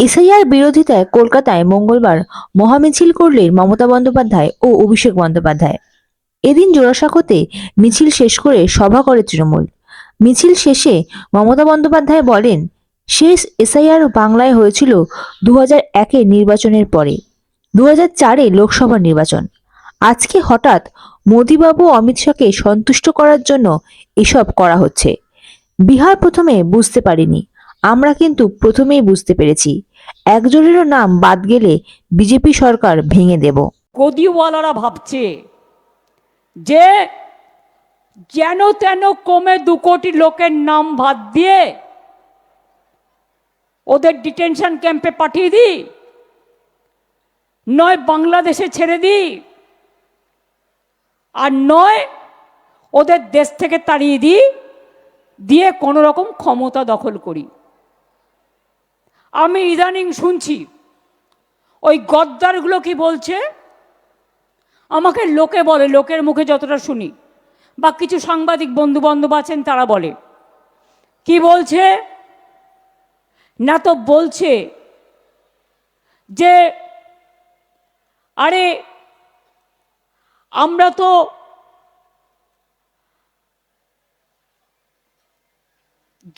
SIR বিরোধিতায় কলকাতায় মঙ্গলবার মহামিছিল করলেন মমতা বন্দ্যোপাধ্যায় ও অভিষেক বন্দ্যোপাধ্যায়। এদিন জোড়াসাঁকোতে মিছিল শেষ করে সভা করে তৃণমূল। মিছিল শেষে মমতা বন্দ্যোপাধ্যায় বলেন, শেষ এসআইআর বাংলায় হয়েছিল দু হাজার একের নির্বাচনের পরে। দু হাজার চারে লোকসভা নির্বাচন। আজকে হঠাৎ মোদিবাবু অমিত শাহকে সন্তুষ্ট করার জন্য এসব করা হচ্ছে। বিহার প্রথমে বুঝতে পারিনি। আমরা কিন্তু প্রথমেই বুঝতে পেরেছি। একজনেরও নাম বাদ গেলে বিজেপি সরকার ভেঙে দেব। গদিওয়ালারা ভাবছে যে যেন তেন কমে দু কোটি লোকের নাম বাদ দিয়ে ওদের ডিটেনশন ক্যাম্পে পাঠিয়ে দিই, নয় বাংলাদেশে ছেড়ে দিই, আর নয় ওদের দেশ থেকে তাড়িয়ে দিই, দিয়ে কোনো রকম ক্ষমতা দখল করি। আমি ইদানিং শুনছি, ওই গদ্দারগুলো কি বলছে? আমাকে লোকে বলে, লোকের মুখে যতটা শুনি, বা কিছু সাংবাদিক বন্ধু বান্ধব আছেন তারা বলে। কি বলছে? না তো বলছে যে, আরে, আমরা তো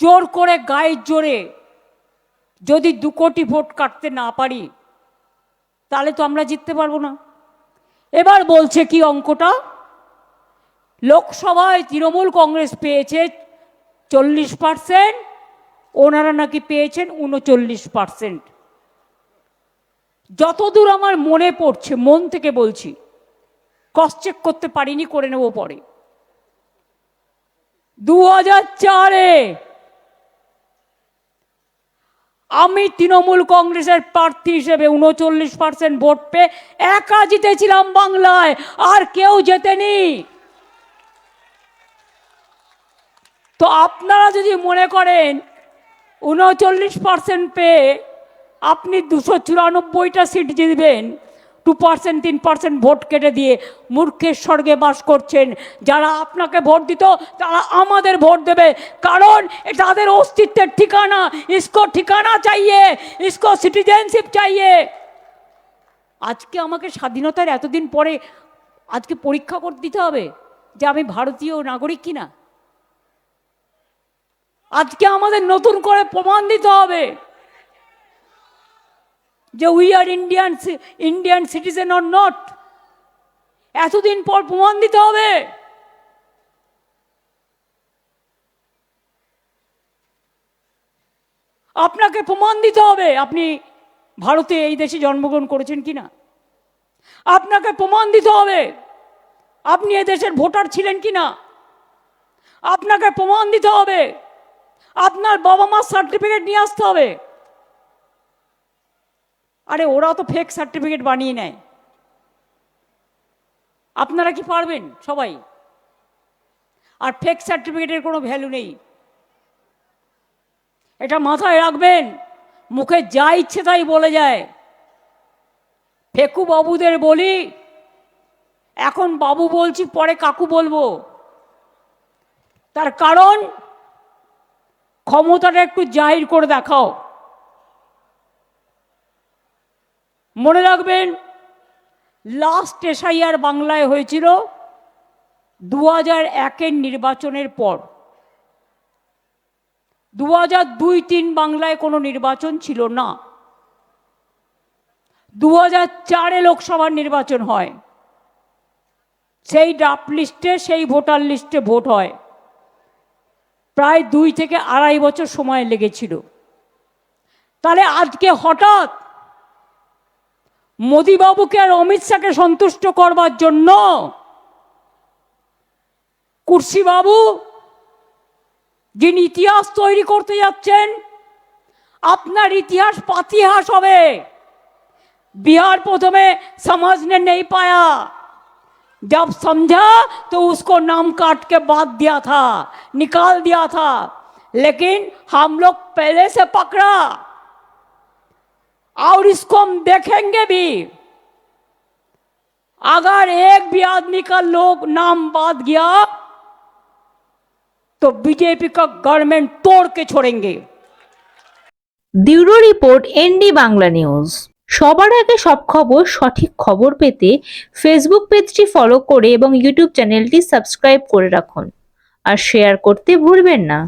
জোর করে গায়ের জোরে যদি দু কোটি ভোট কাটতে না পারি, তাহলে তো আমরা জিততে পারব না। এবার বলছে কি অঙ্কটা? লোকসভায় তৃণমূল কংগ্রেস পেয়েছে চল্লিশ পার্সেন্ট, ওনারা নাকি পেয়েছেন উনচল্লিশ পার্সেন্ট। যতদূর আমার মনে পড়ছে, মন থেকে বলছি ক্রস চেক করতে পারিনি, করে নেব পরে। দু হাজার চারে আমি তৃণমূল কংগ্রেসের প্রার্থী হিসেবে উনচল্লিশ পার্সেন্ট ভোট পেয়ে একা জিতেছিলাম বাংলায়, আর কেউ জেতেনি। তো আপনারা যদি মনে করেন উনচল্লিশ পার্সেন্ট পেয়ে আপনি দুশো চুরানব্বইটা সিট জিতবেন টু পার্সেন্ট তিন পার্সেন্ট ভোট কেটে দিয়ে মূর্খের স্বর্গে বাস করছেন। যারা আপনাকে ভোট দিত, তারা আমাদের ভোট দেবে। কারণ তাদের অস্তিত্বের ঠিকানা, ইসকো ঠিকানা চাইয়ে, ইসকো সিটিজেনশিপ চাইয়ে। আজকে আমাকে স্বাধীনতার এতদিন পরে আজকে পরীক্ষা করে দিতে হবে যে আমি ভারতীয় নাগরিক কিনা। আজকে আমাদের নতুন করে প্রমাণ দিতে হবে। যে we are Indian Indian citizen or not এতদিন পর প্রমাণ দিতে হবে। আপনাকে প্রমাণ দিতে হবে আপনি ভারতে এই দেশে জন্মগ্রহণ করেছেন কিনা। আপনাকে প্রমাণ দিতে হবে আপনি এ দেশের ভোটার ছিলেন কিনা। আপনাকে প্রমাণ দিতে হবে। আপনার বাবা মার সার্টিফিকেট নিয়ে আসতে হবে। আরে ওরা তো ফেক সার্টিফিকেট বানিয়ে নেয়। আপনারা কি পারবেন সবাই? আর ফেক সার্টিফিকেটের কোনো ভ্যালু নেই। এটা মাথায় রাখবেন, মুখে যা ইচ্ছে তাই বলে যায়। ফেকু বাবুদের বলি, এখন বাবু বলছি, পরে কাকু বলব। তার কারণ ক্ষমতাটা একটু জাহির করে দেখাও। মনে রাখবেন লাস্ট এসআইআর বাংলায় হয়েছিল দু হাজার একের নির্বাচনের পর। দু হাজার দুই তিন বাংলায় কোনো নির্বাচন ছিল না। দু হাজার চারে লোকসভার নির্বাচন হয়। সেই ড্রাফট লিস্টে সেই ভোটার লিস্টে ভোট হয়। প্রায় দুই থেকে আড়াই বছর সময় লেগেছিল। তাহলে আজকে হঠাৎ মোদিবাবুকে আর অমিত শাহকে সন্তুষ্ট করবার জন্য কুর্সিবাবু যিনি ইতিহাস তৈরি করতে যাচ্ছেন আপনার ইতিহাস পাতিহাস হবে बिहार প্রথমে समझने नहीं पाया जब समझा तो उसको नाम काट के बात दिया था निकाल दिया था लेकिन हम लोग पहले से पकड़ा और इसको हम देखेंगे भी अगर एक भी आदमी का लोग नाम बात गया तो बीजेपी का गवर्नमेंट तोड़ के छोड़ेंगे bureau report ND Bangla news সবার আগে সব খবর সঠিক খবর পেতে ফেসবুক পেজটি ফলো করে এবং ইউটিউব চ্যানেলটি সাবস্ক্রাইব করে রাখুন আর শেয়ার করতে ভুলবেন না